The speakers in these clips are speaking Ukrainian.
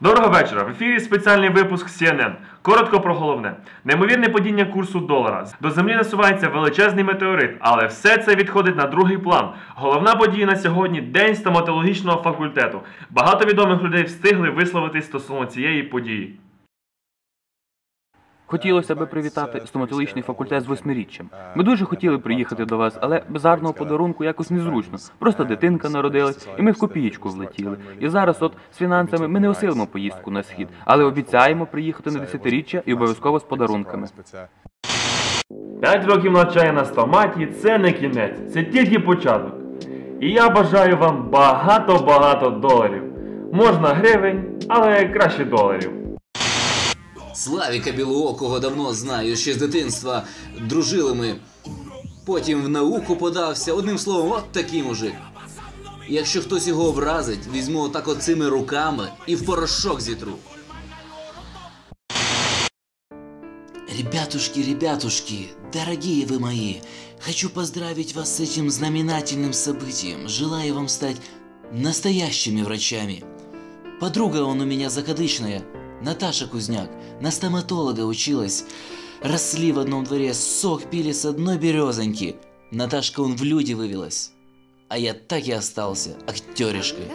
Доброго вечора. В ефірі спеціальний випуск CNN. Коротко про головне. Неймовірне падіння курсу долара. До землі насувається величезний метеорит, але все це відходить на другий план. Головна подія на сьогодні день стоматологічного факультету. Багато відомих людей встигли висловитись стосовно цієї події. Хотілося би привітати стоматологічний факультет з восьмиріччям. Ми дуже хотіли приїхати до вас, але без гарного подарунку якось незручно. Просто дитинка народилась, і ми в копієчку влетіли. І зараз, от з фінансами, ми не осилимо поїздку на схід, але обіцяємо приїхати на десятиріччя і обов'язково з подарунками. П'ять років навчання на стоматі це не кінець, це тільки початок. І я бажаю вам багато-багато доларів. Можна гривень, але краще доларів. Славіка Білоокого давно знаю ще з дитинства. Дружили ми. Потім в науку подався. Одним словом, от такий мужик. Якщо хтось його образить, візьму отак оцими руками і в порошок зітру. Ребятушки, ребятушки, дорогие вы мои, хочу поздравить вас с этим знаменательным событием. Желаю вам стать настоящими врачами. Подруга он у меня закадычная, Наташа Кузняк, на стоматолога училась. Росли в одном дворе, сок пили с одной березоньки. Наташка он в люди вывелась. А я так и остался актеришкой.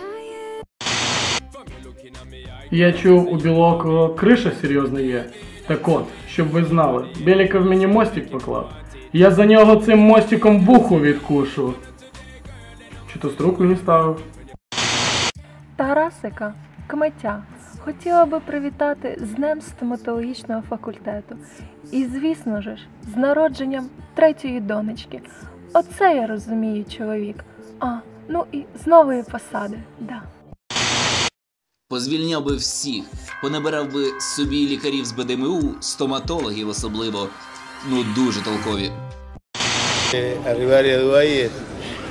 Я чув, у білокого криша серйозна є. Так от, щоб ви знали, Беліков мені мостик поклав. Я за нього цим мостиком вуху відкушу. Чи то струк мені ставив? Тарасика, кметя, Хотіла би привітати з Днем стоматологічного факультету. І, звісно ж, з народженням третьої донечки. Оце я розумію, чоловік. А, ну і з нової посади, да. Позвільняв би всіх, понабирав би собі лікарів з БДМУ, стоматологів особливо. Ну дуже толкові. Arrivare a Dubai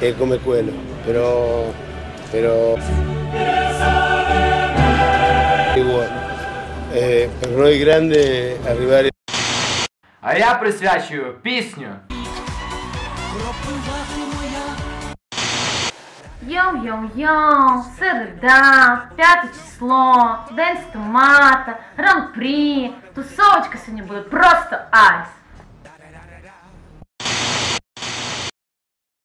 è come quello, però, però А я присвячую пісню. Йоу-йоу-йоу, середа, п'яте число, день стомата, гран-прі, тусовочка сьогодні буде просто айс.